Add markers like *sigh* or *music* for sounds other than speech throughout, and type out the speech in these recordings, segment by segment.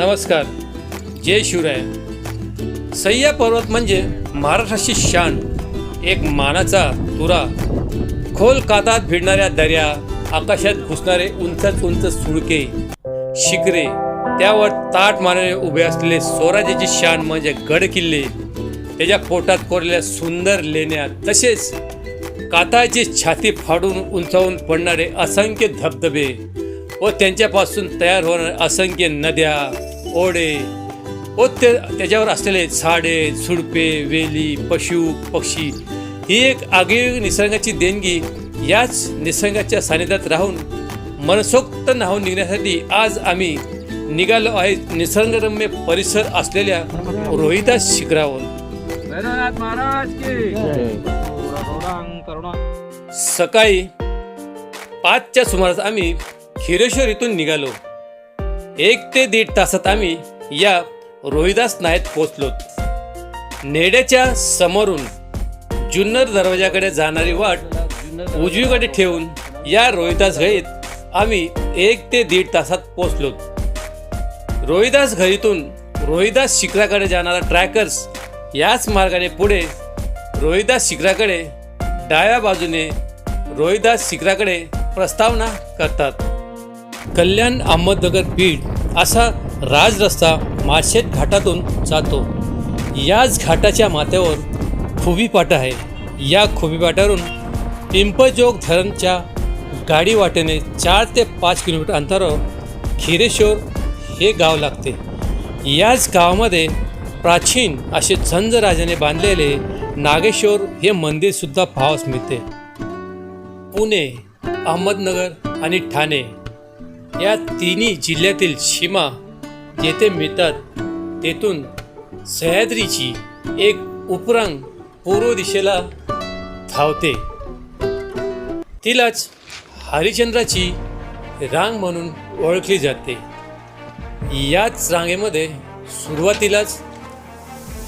नमस्कार. जय शिवराय. सह्या पर्वत म्हणजे महाराष्ट्राची शान. एक मानाचा तुरा. खोल कातात भिडणाऱ्या दर्या आकाशात घुसणारे उंचच उंच सुळके शिखरे त्यावर ताट मारणे उभे असलेले स्वराज्याची शान म्हणजे गड किल्ले. त्याच्या पोटात कोरलेल्या सुंदर लेण्या तसेच काताची छाती फाडून उंचावून पडणारे असंख्य धबधबे व त्यांच्यापासून तयार होणारे असंख्य नद्या. ओढे व ते त्याच्यावर असलेले झाडे झुडपे वेली पशु पक्षी ही एक आगळी निसर्गाची देणगी याच निसर्गाच्या सानिध्यात राहून मनसोक्त नाहून निघण्यासाठी आज आम्ही निघालो आहे निसर्गरम्य परिसर असलेल्या रोहिदास शिखरावर. भैरवनाथ महाराज की करुणां करुणा. सकाळी पाचच्या सुमारास आम्ही खिरेश्वर इथून निघालो. एक ते दीड तासात आम्ही या रोहिदास नायत पोचलो नेड्याच्या समोरून जुन्नर दरवाजाकडे जाणारी वाट उजवीकडे ठेवून या रोहिदास घळीत आम्ही एक ते दीड तासात पोचलो रोहिदास घळीतून रोहिदास शिखराकडे जाणारा ट्रॅकर्स याच मार्गाने पुढे रोहिदास शिखराकडे डाव्या बाजूने रोहिदास शिखराकडे प्रस्तावना करतात. कल्याण अहमदनगर बीड असा राजरस्ता माळशेत घाटातून जातो. याच घाटाच्या माथ्यावर खुबीपाटा आहे. या खुबीपाटावरून पिंपळजोग धरणच्या गाडी वाटेने चार ते पाच किलोमीटर अंतरावर खिरेश्वर हे गाव लागते. याच गावामध्ये प्राचीन असे झंज राजाने बांधलेले नागेश्वर हे मंदिरसुद्धा पाहावस मिळते. पुणे अहमदनगर आणि ठाणे या तिन्ही जिल्ह्यातील सीमा जेथे मिळतात तेथून सह्याद्रीची एक उपरांग पूर्व दिशेला धावते. तिलाच हरिश्चंद्राची रांग म्हणून ओळखली जाते. याच रांगेमध्ये सुरुवातीलाच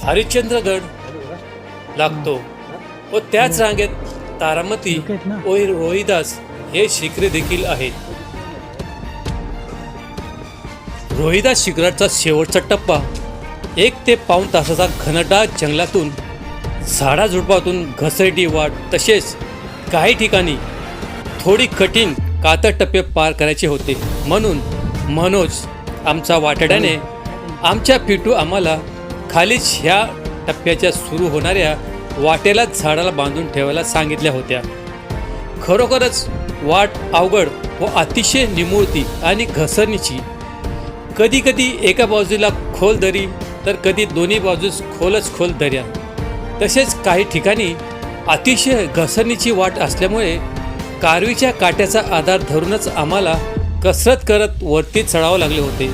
हरिश्चंद्रगड लागतो व त्याच रांगेत तारामती व रोहिदास हे शिखरे देखील आहेत. रोहिदा शिखराचा शेवटचा टप्पा. एक ते पाऊण तासाचा घनदाट जंगलातून झाडाझुडपातून घसरटी वाट तसेच काही ठिकाणी थोडी कठीण कातळ टप्पे पार करायचे होते. म्हणून मनोज आमचा वाटाड्याने आमच्या पिटू आम्हाला खालीच ह्या टप्प्याच्या सुरू होणाऱ्या वाटेलाच झाडाला बांधून ठेवायला सांगितल्या होत्या. खरोखरच वाट अवघड व अतिशय निमुळती आणि घसरणीची कधी कधी एका बाजूला खोल दरी तर कधी दोन्ही बाजूस खोलच खोल दर्या तसेच काही ठिकाणी अतिशय घसरणीची वाट असल्यामुळे कारवीच्या काट्याचा आधार धरूनच आम्हाला कसरत करत वरती चढावं लागले होते.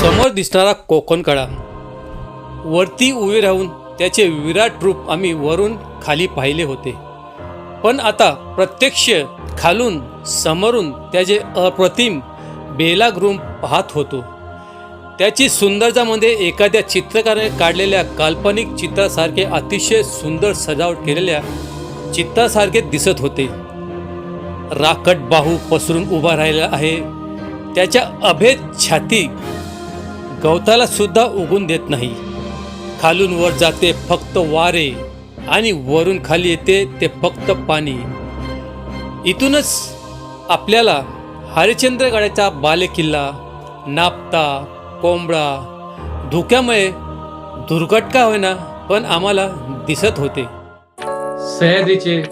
समोर दिसणारा कोकण कडा वरती उभे राहून त्याचे विराट रूप आम्ही वरून खाली पाहिले होते. पण आता प्रत्यक्ष खालून समोरून त्याचे अप्रतिम बेलागृम पाहत होतो. त्याची सुंदरतामध्ये एखाद्या चित्रकाराने काढलेल्या काल्पनिक चित्रासारखे अतिशय सुंदर सजावट केलेल्या चित्रासारखे दिसत होते. राकट बाहू पसरून उभा राहिला आहे. त्याच्या अभेद छाती गवताला सुद्धा उगून देत नाही. खालून वर जाते फक्त वारे. आणि वरून खाली येते ते फक्त पाणी. इथूनच आपल्याला हरिश्चंद्रगडाचा बालेकिल्ला नापता कोंबडा धुक्यामुळे दुर्घटका होईना पण आम्हाला दिसत होते. सह्याद्रीचे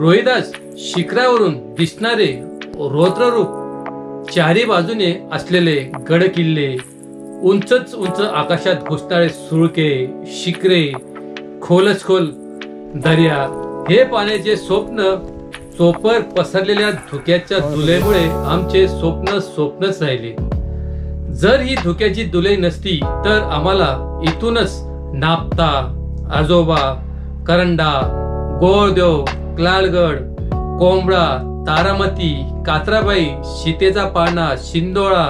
रोहिदास शिखरावरून दिसणारे रौद्ररूप चारी बाजूने असलेले गड किल्ले उंचच उंच आकाशात घुसणारे सुळके शिखरे खोलच खोल दर्या. हे पाण्याचे स्वप्न चोपर पसरलेल्या धुक्याच्या दुलेमुळे आमचे स्वप्न स्वप्नच राहिले. जर ही धुक्याची दुले नसती तर आम्हाला इथूनच नापता आजोबा करंडा गोळदेव क्लालगड कोंबडा तारामती कात्राबाई सीतेचा पाळणा शिंदोळा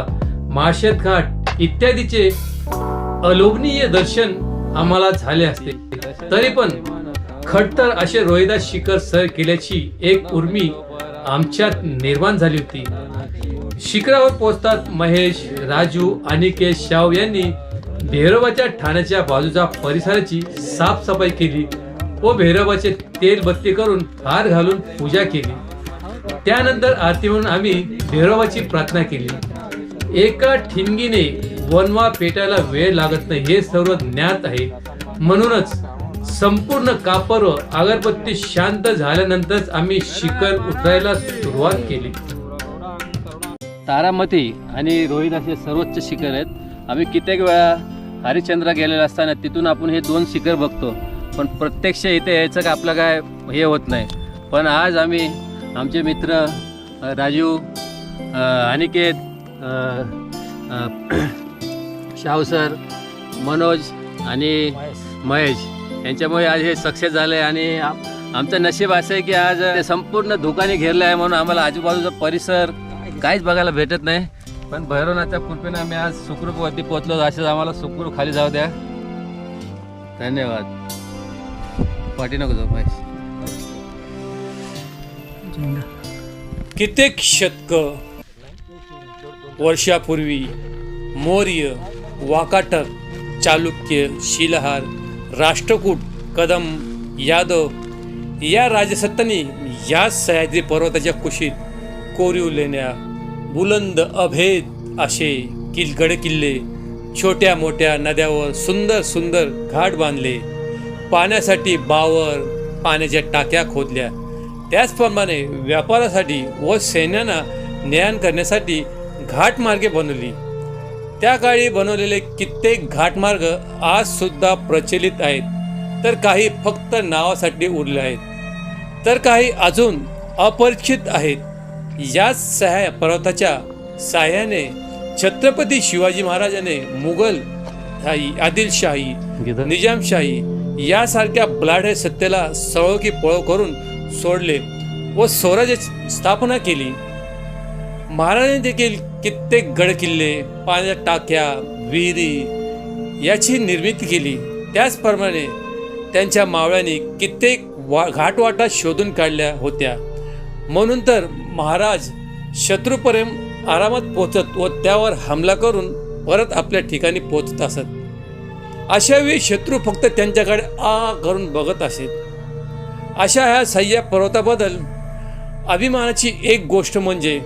माळशेत घाट इत्यादीचे अलोभनीय दर्शन आम्हाला झाले असते. तरी पण खडतर असे रोहिदास शिखर सर केल्याची एक उर्मी आमच्यात निर्माण झाली होती. शिखरावर पोहोचतात महेश राजू अनिकेत शाव यांनी भैरवाच्या ठाण्याच्या बाजूच्या परिसराची साफसफाई केली व भैरवाचे तेल बत्ती करून हार घालून पूजा केली. त्यानंतर आरती म्हणून आम्ही भैरवाची प्रार्थना केली. एका ठिणगीने वनवा पेटायला वेळ लागत नाही हे सर्व ज्ञात आहे. म्हणूनच संपूर्ण कापर व अगरबत्ती शांत झाल्यानंतरच आम्ही शिखर उतरायला सुरुवात केली. तारामती आणि रोहित असे सर्वोच्च शिखर आहेत. आम्ही कित्येक वेळा हरिश्चंद्र गेलेला असताना तिथून आपण हे दोन शिखर बघतो. पण प्रत्यक्ष इथे यायचं का आपलं काय हे होत नाही. पण आज आम्ही आमचे मित्र राजू अनिकेत अ, शावसर मनोज आणि महेश. यांच्यामुळे आज हे सक्सेस झालं आहे आणि आम- आमचं नशीब असं आहे की आज ते संपूर्ण धुकाने घेरलं आहे म्हणून आम्हाला आजूबाजूचा परिसर काहीच बघायला भेटत नाही. पण भैरवनाथच्या कृपेने आम्ही आज सुखरूपवरती पोहोचलो असेच आम्हाला सुखरूप खाली जाऊ द्या. धन्यवाद. पाठी नको जाऊ महेश. कित्येक शतक वर्षापूर्वी मौर्य वाकाटक चालुक्य शिलहार राष्ट्रकूट कदम यादव या राजसत्तांनी या सह्याद्री पर्वताच्या कुशीत कोरीव लेण्या बुलंद अभेद असे किलगड किल्ले छोट्या मोठ्या नद्यावर सुंदर सुंदर घाट बांधले. पाण्यासाठी बावर पाण्याच्या टाक्या खोदल्या. त्याचप्रमाणे व्यापारासाठी व सैन्यांना ज्ञान करण्यासाठी घाटमार्गे बनवली. त्या काळी बनवलेले कित्येक घाटमार्ग आज सुद्धा प्रचलित आहेत. तर काही फक्त नावासाठी उरले आहेत. तर काही अजून अपरिचित आहेत. याच सहाय पर्वताच्या साह्याने छत्रपती शिवाजी महाराजाने मुघल शाही आदिलशाही निजामशाही यासारख्या बलाढ्य सत्तेला सळो की पळो करून सोडले व स्वराज्याची स्थापना केली. महाराजांनी देखील कित्येक गडकिल्ले पाण्याच्या टाक्या विहिरी याची निर्मिती केली. त्याचप्रमाणे त्यांच्या मावळ्यांनी कित्येक वा घाटवाटा शोधून काढल्या होत्या. म्हणून तर महाराज शत्रूपर्यंत आरामात पोचत व त्यावर हमला करून परत आपल्या ठिकाणी पोचत असत. अशावेळी शत्रू फक्त त्यांच्याकडे आ करून बघत असेल अशा ह्या सह्या पर्वताबद्दल अभिमानाची एक गोष्ट म्हणजे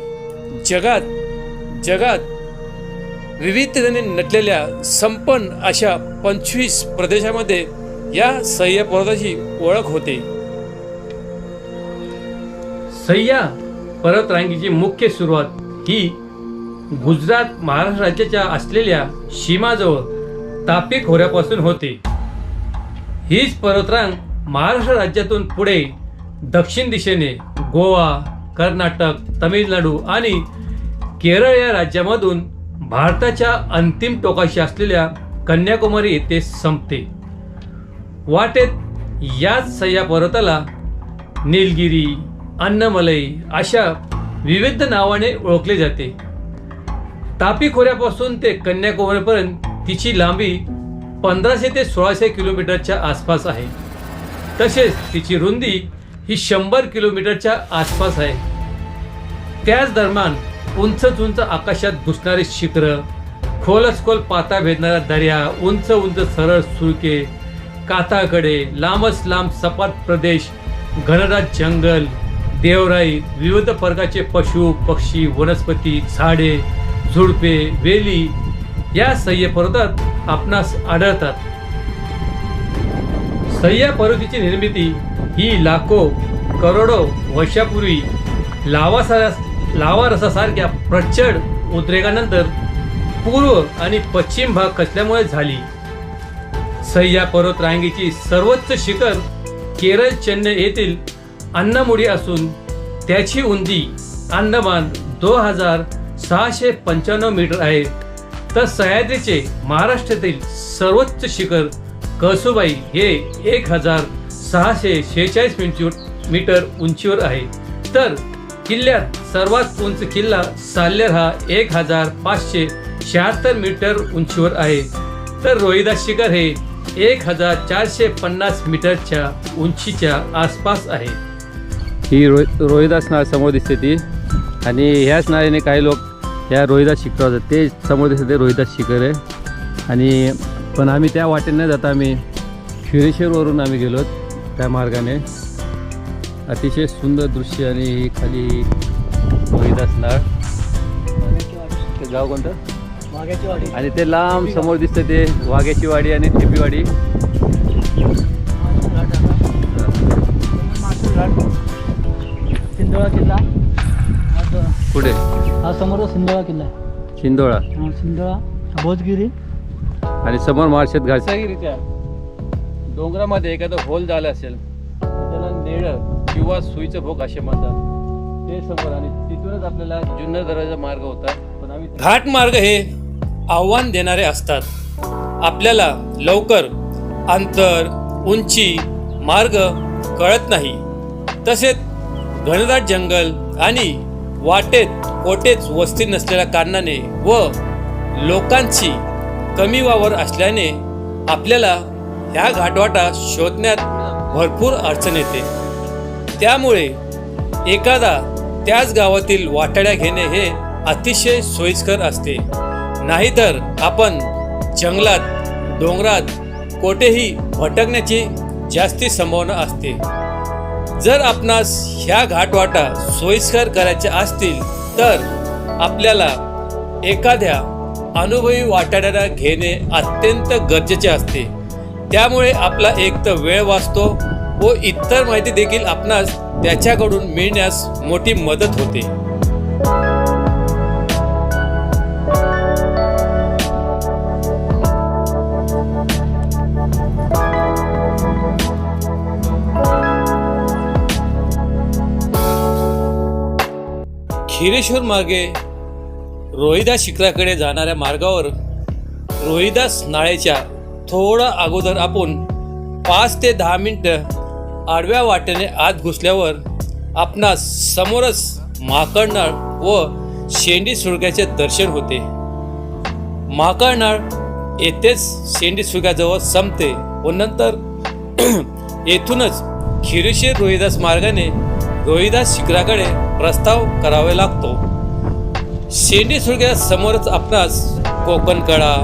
जगात जगात विविधतेने नटलेल्या संपन्न अशा पंचवीस प्रदेशामध्ये या सह्य पर्वताची ओळख होते. सह्या पर्वतरांगीची मुख्य सुरुवात ही गुजरात महाराष्ट्र राज्याच्या असलेल्या सीमाजवळ तापी खोऱ्यापासून होते. हीच पर्वतरांग महाराष्ट्र राज्यातून पुढे दक्षिण दिशेने गोवा कर्नाटक तमिळनाडू आणि केरळ या राज्यामधून भारताच्या अंतिम टोकाशी असलेल्या कन्याकुमारी येथे संपते. वाटेत याच सह्या पर्वताला निलगिरी अन्नमलई अशा विविध नावाने ओळखले जाते. तापी खोऱ्यापासून ते कन्याकुमारीपर्यंत तिची लांबी पंधराशे ते सोळाशे किलोमीटरच्या आसपास आहे. तसेच तिची रुंदी ही शंभर किलोमीटरच्या आसपास आहे. त्याच दरम्यान उंच उंच आकाशात घुसणारे शिखरं खोलच खोल पाता भेदणाऱ्या दर्या उंच उंच सरळ सुळके काताकडे लांबच लांब सपाट प्रदेश घनदाट जंगल देवराई विविध प्रकारचे पशु पक्षी वनस्पती झाडे झुडपे वेली या सह्य पर्वतात आपणास आढळतात. सह्य पर्वतीची निर्मिती ही लाखो करोडो वर्षापूर्वी लावासा लावा रसासारख्या प्रचंड उद्रेकानंतर पूर्व आणि पश्चिम भाग खचल्यामुळे झाली. सह्या पर्वत रांगेची सर्वोच्च शिखर केरळ चेन्नई येथील अन्नमुडी असून त्याची उंची अंदमान दोन हजार सहाशे पंच्याण्णव मीटर आहे. तर सह्याद्रीचे महाराष्ट्रातील सर्वोच्च शिखर कसुबाई हे एक हजार सहाशे शेहेचाळीस मीटर उंचीवर आहे. तर किल्ल्यात सर्वात उंच किल्ला साल्लेर हा एक हजार पाचशे शहात्तर मीटर उंचीवर आहे. तर रोहिदास शिखर हे एक हजार चारशे पन्नास मीटरच्या उंचीच्या आसपास आहे. ही रो रोहिदास नाळ समोर दिसते ती. आणि ह्याच नाळेने काही लोक ह्या रोहिदास शिखरावर ते समोर दिसते ते रोहिदास शिखर आहे. आणि पण आम्ही त्या वाटेने न जाता आम्ही. खिरेश्वरवरून आम्ही गेलो त्या मार्गाने. अतिशय सुंदर दृश्य आणि खाली रोहिदास नाळ. ते गाव कोणतं? आणि ते लांब समोर दिसते ते वाघ्याची वाडी आणि टिपीवाडी सिंधोळा किल्ला. हा पुढे हा समोरचा सिंधोळा किल्ला हा, सिंधोळा भोजगिरी आणि समोर मार्शेत घाटसागिरीच्या डोंगरामध्ये एखादं होल झालं असेल त्याला नेळं. किंवा सुईचं भोग असे म्हणतात. ते समोर आणि तिथूनच आपल्याला जुन्नर दराचा मार्ग होता. पण आम्ही घाट मार्ग हे आव्हान देणारे असतात. आपल्याला लवकर अंतर उंची मार्ग कळत नाही. तसेच घनदाट जंगल आणि वाटेत कोठेच वस्ती नसलेल्या कारणाने व लोकांची कमी वावर असल्याने आपल्याला ह्या घाटवाटा शोधण्यात भरपूर अडचण येते. त्यामुळे एखादा त्याच गावातील वाटाड्या घेणे हे अतिशय सोयीस्कर असते. नाहीतर आपण जंगलात डोंगरात कोठेही भटकण्याची जास्ती संभावना असते. जर आपणास ह्या घाटवाटा सोयीस्कर करायच्या असतील तर आपल्याला एखाद्या अनुभवी वाटाड्याला घेणे अत्यंत गरजेचे असते. त्यामुळे आपला एक तर वेळ वाचतो व इतर माहिती देखील आपणास त्याच्याकडून मिळण्यास मोठी मदत होते. खिरेश्वर मार्गे रोहिदास शिखराकडे जाणाऱ्या मार्गावर रोहिदास नाळेच्या थोडा अगोदर आपण पाच ते दहा मिनटं आडव्या वाटेने आत घुसल्यावर आपणास समोरच माकडनाळ व शेंडी सुळक्याचे दर्शन होते. माकडनाळ येथेच शेंडी सुळक्याजवळ संपते व नंतर *clears throat* येथूनच खिरेश्वर रोहिदास मार्गाने रोहिदास शिखराकडे प्रस्ताव करावे लागतो. शेंडी सुळक्या समोरच आपणास कोकणकडा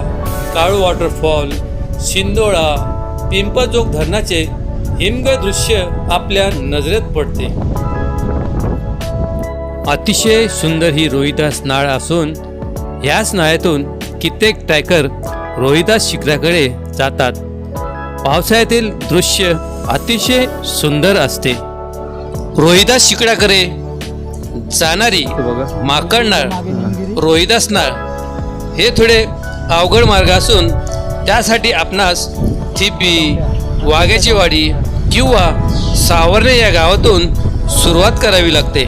काळू वॉटरफॉल शिंदोळा पिंपळजोग धरणाचे हिमग दृश्य आपल्या नजरेत पडते. अतिशय सुंदर ही रोहिदास नाळ असून ह्याच नाळ्यातून कित्येक ट्रॅकर रोहिदास शिखराकडे जातात. पावसाळ्यातील दृश्य अतिशय सुंदर असते. रोहिदास शिखराकडे जाणारी मागे निमगिरी रोहिदास नाळ हे थोडे अवघड मार्ग असून त्यासाठी आपणास थिपी वाघ्याची वाडी किंवा सावरणे या गावातून सुरुवात करावी लागते.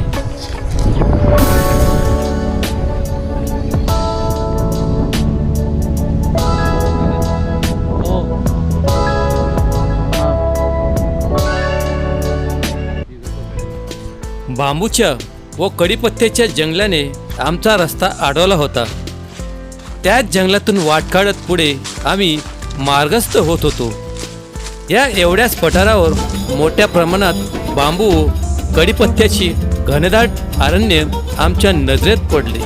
बांबूच्या व कडीपत्त्याच्या जंगलाने आमचा रस्ता अडवला होता. त्याच जंगलातून वाट काढत पुढे आम्ही मार्गस्थ होत होतो. या एवढ्याच पठारावर मोठ्या प्रमाणात बांबू कडीपत्त्याची घनदाट अरण्य आमच्या नजरेत पडले.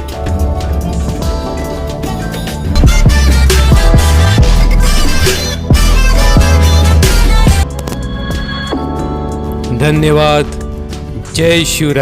धन्यवाद. जय शिवराय.